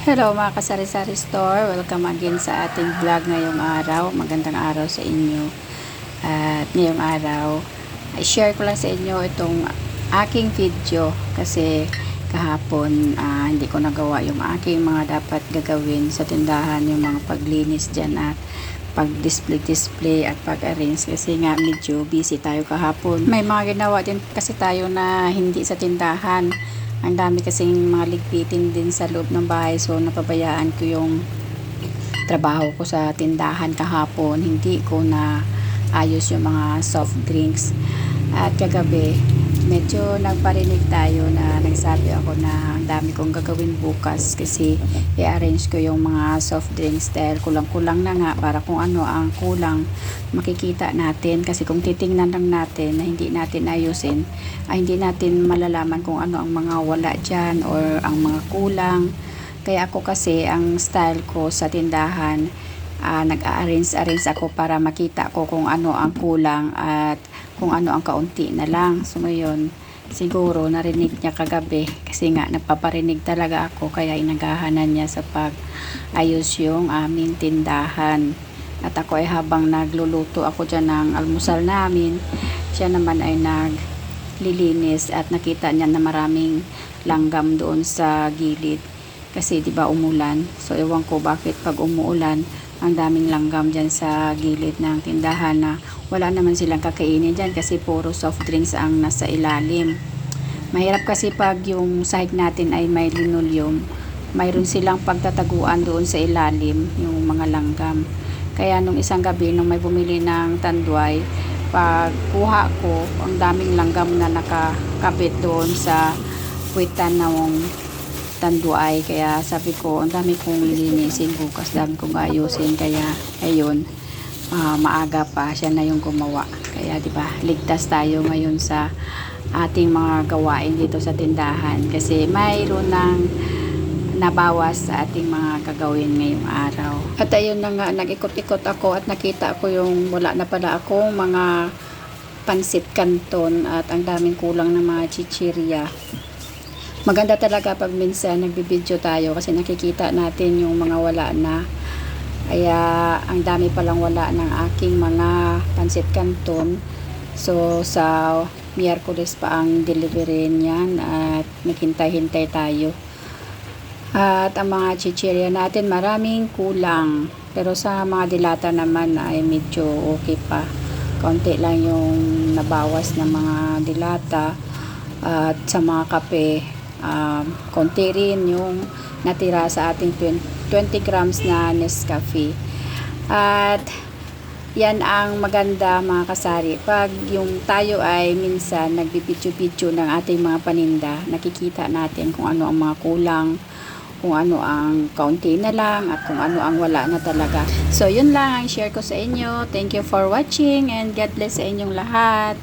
Hello mga kasari-sari store, welcome again sa ating vlog ngayong araw. Magandang araw sa inyo. At ngayong araw, ay share ko lang sa inyo itong aking video kasi kahapon ah, hindi ko nagawa yung aking mga dapat gagawin sa tindahan, yung mga paglinis dyan at pag-display-display at pag-arrange kasi nga medyo busy tayo kahapon. May mga ginawa din kasi tayo na hindi sa tindahan. Ang dami kasing mga ligpitin din sa loob ng bahay so napabayaan ko yung trabaho ko sa tindahan kahapon. Hindi ko na ayos yung mga soft drinks. At kagabi, medyo nagparinig tayo na nagsabi ako na ang dami kong gagawin bukas kasi i-arrange ko yung mga soft drinks dahil kulang-kulang na nga para kung ano ang kulang makikita natin. Kasi kung titingnan lang natin na hindi natin ayusin ay hindi natin malalaman kung ano ang mga wala dyan or ang mga kulang. Kaya ako kasi ang style ko sa tindahan ah, nag-arrange-arrange ako para makita ko kung ano ang kulang at kung ano ang kaunti na lang. So ngayon, siguro narinig niya kagabi kasi nga napaparinig talaga ako kaya inagahanan niya sa pag-ayos yung aming tindahan. At ako ay habang nagluluto ako dyan ng almusal namin, siya naman ay naglilinis at nakita niya na maraming langgam doon sa gilid kasi 'di ba umulan. So ewan ko bakit pag umuulan ang daming langgam dyan sa gilid ng tindahan na wala naman silang kakainin dyan kasi puro soft drinks ang nasa ilalim. Mahirap kasi pag yung sahig natin ay may linoleum, mayroon silang pagtataguan doon sa ilalim, yung mga langgam. Kaya nung isang gabi, nung may bumili ng tanduay, pag kuha ko, ang daming langgam na nakakabit doon sa puwitan ng tanduay kaya sabi ko ang dami kong lilinisin bukas. Dami kong ayusin. Kaya ayun ah, maaga pa siya na yung gumawa. Kaya di ba ligtas tayo ngayon sa ating mga gawain dito sa tindahan. Kasi mayroon ng nabawas sa ating mga gagawin ngayong araw. At ayun na nga nag-ikot-ikot ako at nakita ko yung wala na pala akong mga pansit kanton at ang daming kulang ng mga chichirya maganda talaga pag minsan nagbibideo tayo kasi nakikita natin yung mga wala na. Kaya ang dami palang wala ng aking mga pansit canton. So sa Miyerkules pa ang delivery niyan at naghintay-hintay tayo. At ang mga chichirya natin maraming kulang. Pero sa mga dilata naman ay medyo okay pa. Konti lang yung nabawas ng mga dilata at sa mga kape um, konti rin yung natira sa ating 20, 20 grams na Nescafe. At yan ang maganda mga kasari. Pag yung tayo ay minsan nagbibidyo-bidyo ng ating mga paninda, nakikita natin kung ano ang mga kulang, kung ano ang kaunti na lang, at kung ano ang wala na talaga. So, yun lang ang share ko sa inyo. Thank you for watching and God bless sa inyong lahat.